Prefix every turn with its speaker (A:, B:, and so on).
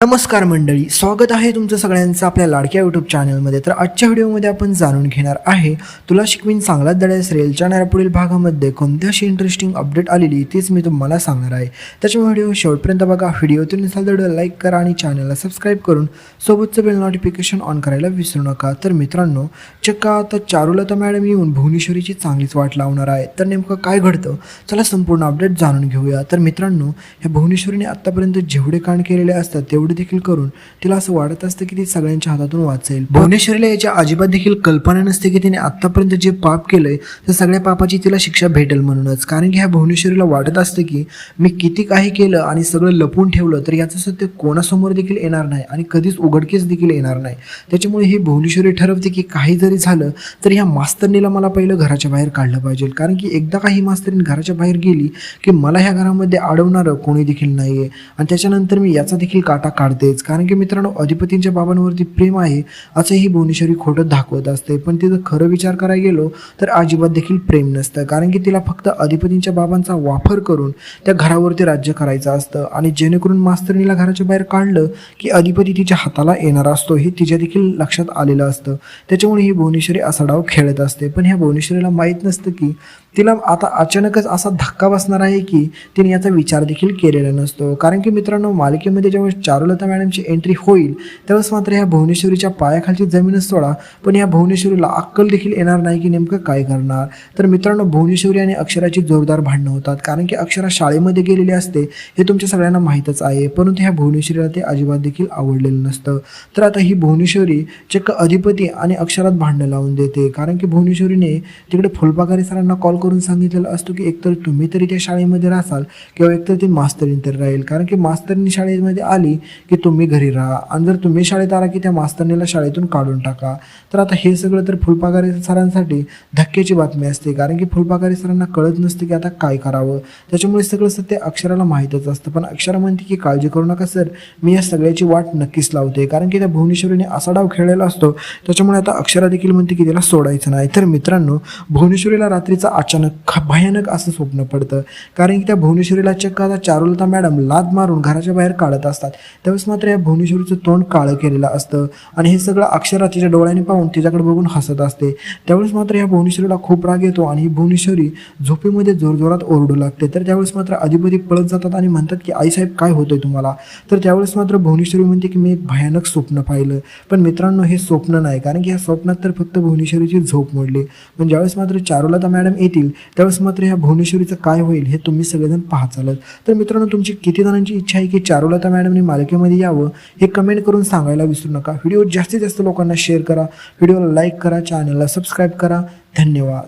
A: नमस्कार मंडळी स्वागत आहे तुमचं सगळ्यांचं आपल्या लाडक्या यूट्यूब चॅनलमध्ये तर आजच्या व्हिडिओमध्ये आपण जाणून घेणार आहे तुला शिकवीन चांगलाच दड्या रेल येणाऱ्या पुढील भागामध्ये कोणती अशी इंटरेस्टिंग अपडेट आलेली तीच मी तुम्हाला सांगणार आहे. त्याच्यामुळे व्हिडिओ शेवटपर्यंत बघा व्हिडिओतून नसाल तर व्हिडिओ लाईक करा आणि चॅनलला सबस्क्राईब करून सोबतचं बेल नोटिफिकेशन ऑन करायला विसरू नका. तर मित्रांनो चक्का आता चारुलता मॅडम येऊन भुवनेश्वरीची चांगलीच वाट लावणार आहे. तर नेमकं काय घडतं? चला संपूर्ण अपडेट जाणून घेऊया. तर मित्रांनो ह्या भुवनेश्वरीने आत्तापर्यंत जेवढे कांड केलेले असतात तेवढे देखील करून तिला असं वाटत असतं की ती सगळ्यांच्या हातातून वाचेल. भुवनेश्वरीला याच्या अजिबात देखील कल्पना नसते की तिने आतापर्यंत जे पाप केलंय त्या सगळ्या पापाची तिला शिक्षा भेटेल म्हणूनच. कारण की ह्या भुवनेश्वरीला वाटत असतं की मी किती काही केलं आणि सगळं लपून ठेवलं तर याचं सत्य कोणासमोर देखील येणार नाही आणि कधीच उघडकीस देखील येणार नाही. त्याच्यामुळे ही भुवनेश्वरी ठरवते की काही जरी झालं तर ह्या मास्तरनीला मला पहिलं घराच्या बाहेर काढलं पाहिजे. कारण की एकदा काही मास्तरीन घराच्या बाहेर गेली की मला ह्या घरामध्ये अडवणारं कोणी देखील नाही आहे आणि त्याच्यानंतर मी याचा देखील काटा काढतेच कारण की मित्रांनो अधिपतींच्या बाबांवरती प्रेम आहे असं ही भुवनेश्वरी खोटं दाखवत असते. पण तिथं खरं विचार करायला गेलो तर अजिबात देखील प्रेम नसतं. कारण की तिला फक्त अधिपतींच्या बाबांचा वापर करून त्या घरावरती राज्य करायचं असतं. आणि जेणेकरून मास्तरणीला घराच्या बाहेर काढलं की अधिपती तिच्या हाताला येणार असतो हे तिच्या देखील लक्षात आलेलं असतं. त्याच्यामुळे ही भुवनेश्वरी असा डाव खेळत असते. पण ह्या भुवनेश्वरीला माहीत नसतं की तिला आता अचानकच असा धक्का बसणार आहे की तिने याचा विचार देखील केलेला नसतो. कारण की मित्रांनो मालिकेमध्ये जेव्हा नवलता मॅडमची एंट्री होईल त्यावेळेस मात्र ह्या भुवनेश्वरीच्या पायाखालची जमीनच सोडा पण या भुवनेश्वरीला अक्कल देखील येणार नाही की नेमकं काय करणार. तर मित्रांनो भुवनेश्वरी आणि अक्षराची जोरदार भांडणं होतात कारण की अक्षरा शाळेमध्ये गेलेली असते हे तुमच्या सगळ्यांना माहीतच आहे परंतु ह्या भुवनेश्वरीला ते अजिबात देखील आवडलेलं नसतं. तर आता ही भुवनेश्वरी चक्क अधिपती आणि अक्षरात भांडणं लावून देते कारण की भुवनेश्वरीने तिकडे फुलपाखारी सरांना कॉल करून सांगितलेलं असतो की एकतर तुम्ही तरी त्या शाळेमध्ये राहाल किंवा एकतर ती मास्तरीन तरी राहील कारण की मास्तरीनी शाळेमध्ये आली की तुम्ही घरी राहा. आणि जर तुम्ही शाळेत आला की त्या मास्तरणीला शाळेतून काढून टाका. तर आता हे सगळं तर फुलपाखारी सरांसाठी धक्क्याची बातमी असते. कारण की फुलपाखारी सरांना कळत नसते की आता काय करावं. त्याच्यामुळे सगळं सत्य अक्षराला माहीतच असतं. पण अक्षरा म्हणते की काळजी करू नका सर. मी या सगळ्याची वाट नक्कीच लावते. कारण की त्या भुवनेश्वरीने असा डाव खेळलेला असतो. त्याच्यामुळे आता अक्षरा देखील म्हणते की तिला सोडायचं नाही. तर मित्रांनो भुवनेश्वरीला रात्रीचं अचानक भयानक असं स्वप्न पडतं. कारण की त्या भुवनेश्वरीला चक्क आता चारुलता मॅडम लाद मारून घराच्या बाहेर काढत असतात. त्यावेळेस मात्र या भुवनेश्वरीचं तोंड काळं केलेलं असतं. आणि हे सगळं अक्षरा तिच्या डोळ्याने पाहून तिच्याकडे बघून हसत असते. त्यावेळेस मात्र या भुवनेश्वरीला खूप राग येतो आणि ही भुवनेश्वरी झोपेमध्ये जोरजोरात ओरडू लागते. तर त्यावेळेस मात्र अधिपती पळत जातात आणि म्हणतात की आईसाहेब काय होतंय तुम्हाला? तर त्यावेळेस मात्र भुवनेश्वरी म्हणते की मी एक भयानक स्वप्न पाहिलं. पण मित्रांनो हे स्वप्न नाही. कारण की ह्या स्वप्नात तर फक्त भुवनेश्वरीची झोप मोडली. पण ज्यावेळेस मात्र चारुलता मॅडम येतील त्यावेळेस मात्र ह्या भुवनेश्वरीचं काय होईल हे तुम्ही सगळेजण पाहत चालत तर मित्रांनो तुमची किती जणांची इच्छा आहे की चारुलता मॅडमने संख्येमध्ये यावं हे कमेंट करून सांगायला विसरू नका. व्हिडिओ जास्तीत जास्त लोकांना शेअर करा. व्हिडिओला लाईक करा चॅनलला सबस्क्राईब करा. धन्यवाद.